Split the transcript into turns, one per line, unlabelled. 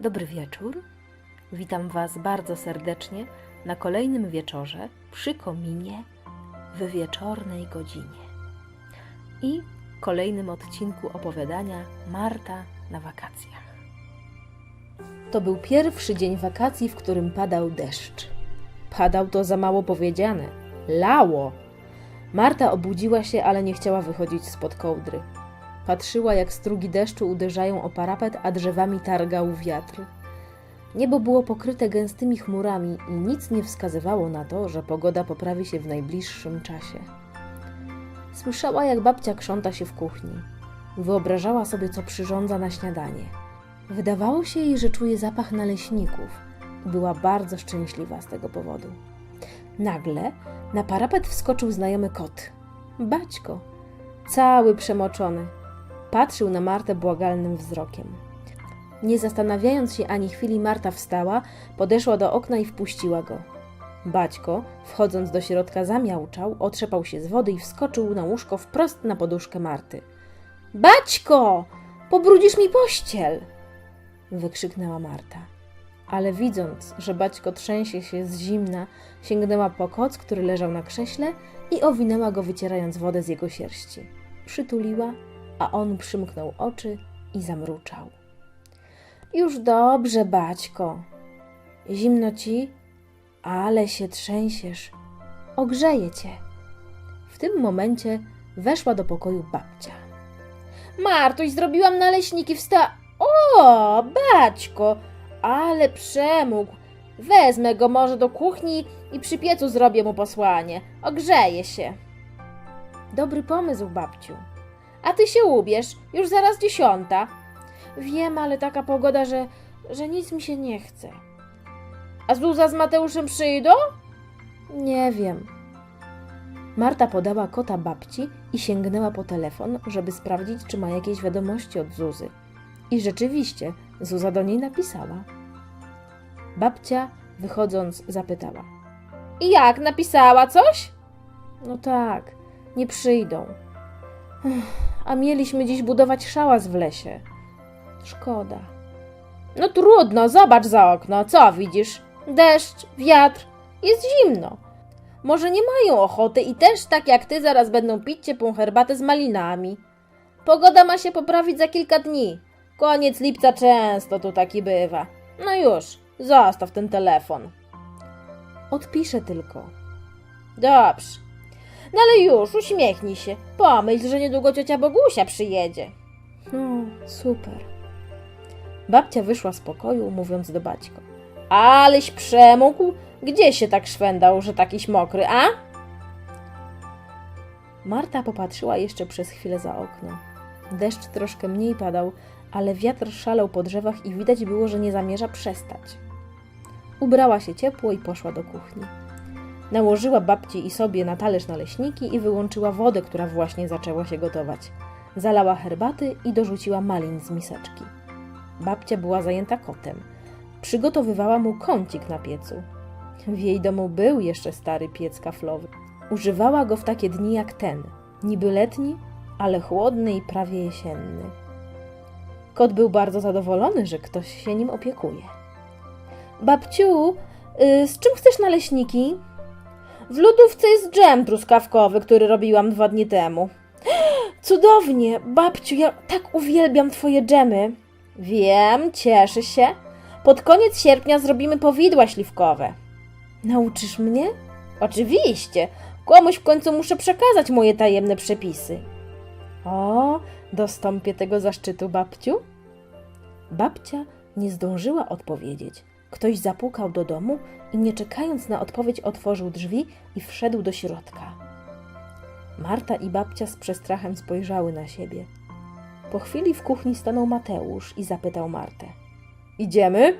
Dobry wieczór. Witam Was bardzo serdecznie na kolejnym wieczorze przy kominie w wieczornej godzinie. I kolejnym odcinku opowiadania Marta na wakacjach. To był pierwszy dzień wakacji, w którym padał deszcz. Padał to za mało powiedziane. Lało. Marta obudziła się, ale nie chciała wychodzić spod kołdry. Patrzyła, jak strugi deszczu uderzają o parapet, a drzewami targał wiatr. Niebo było pokryte gęstymi chmurami i nic nie wskazywało na to, że pogoda poprawi się w najbliższym czasie. Słyszała, jak babcia krząta się w kuchni. Wyobrażała sobie, co przyrządza na śniadanie. Wydawało się jej, że czuje zapach naleśników i była bardzo szczęśliwa z tego powodu. Nagle na parapet wskoczył znajomy kot. Baćko, cały przemoczony. Patrzył na Martę błagalnym wzrokiem. Nie zastanawiając się ani chwili, Marta wstała, podeszła do okna i wpuściła go. Baćko, wchodząc do środka, zamiałczał, otrzepał się z wody i wskoczył na łóżko wprost na poduszkę Marty. Baćko! Pobrudzisz mi pościel! wykrzyknęła Marta. Ale widząc, że Baćko trzęsie się z zimna, sięgnęła po koc, który leżał na krześle i owinęła go, wycierając wodę z jego sierści. Przytuliła, a on przymknął oczy i zamruczał. Już dobrze, Baćko. Zimno ci? Ale się trzęsiesz. Ogrzeję cię. W tym momencie weszła do pokoju babcia. Martuś, zrobiłam naleśniki wsta... O, Baćko, ale przemógł. Wezmę go może do kuchni i przy piecu zrobię mu posłanie. Ogrzeje się. Dobry pomysł, babciu. A ty się ubierz, już zaraz dziesiąta. Wiem, ale taka pogoda, że, że nic mi się nie chce. A Zuza z Mateuszem przyjdą? Nie wiem. Marta podała kota babci i sięgnęła po telefon, żeby sprawdzić, czy ma jakieś wiadomości od Zuzy. I rzeczywiście, Zuza do niej napisała. Babcia, wychodząc, zapytała. I jak, napisała coś? No tak, nie przyjdą. A mieliśmy dziś budować szałas w lesie. Szkoda. No trudno, zobacz za okno, co widzisz? Deszcz, wiatr, jest zimno. Może nie mają ochoty i też tak jak ty zaraz będą pić ciepłą herbatę z malinami. Pogoda ma się poprawić za kilka dni. Koniec lipca często tu taki bywa. No już, zostaw ten telefon. Odpiszę tylko. Dobrze. No ale już, uśmiechnij się. Pomyśl, że niedługo ciocia Bogusia przyjedzie. No, super. Babcia wyszła z pokoju, mówiąc do Baćko. Aleś przemógł? Gdzie się tak szwendał, że takiś mokry, a? Marta popatrzyła jeszcze przez chwilę za okno. Deszcz troszkę mniej padał, ale wiatr szalał po drzewach i widać było, że nie zamierza przestać. Ubrała się ciepło i poszła do kuchni. Nałożyła babci i sobie na talerz naleśniki i wyłączyła wodę, która właśnie zaczęła się gotować. Zalała herbaty i dorzuciła malin z miseczki. Babcia była zajęta kotem. Przygotowywała mu kącik na piecu. W jej domu był jeszcze stary piec kaflowy. Używała go w takie dni jak ten, niby letni, ale chłodny i prawie jesienny. Kot był bardzo zadowolony, że ktoś się nim opiekuje. Babciu, y, z czym chcesz naleśniki? W lodówce jest dżem truskawkowy, który robiłam dwa dni temu. Cudownie, babciu, ja tak uwielbiam twoje dżemy. Wiem, cieszę się. Pod koniec sierpnia zrobimy powidła śliwkowe. Nauczysz mnie? Oczywiście. Komuś w końcu muszę przekazać moje tajemne przepisy. O, dostąpię tego zaszczytu, babciu? Babcia nie zdążyła odpowiedzieć. Ktoś zapukał do domu i nie czekając na odpowiedź otworzył drzwi i wszedł do środka. Marta i babcia z przestrachem spojrzały na siebie. Po chwili w kuchni stanął Mateusz i zapytał Martę. Idziemy?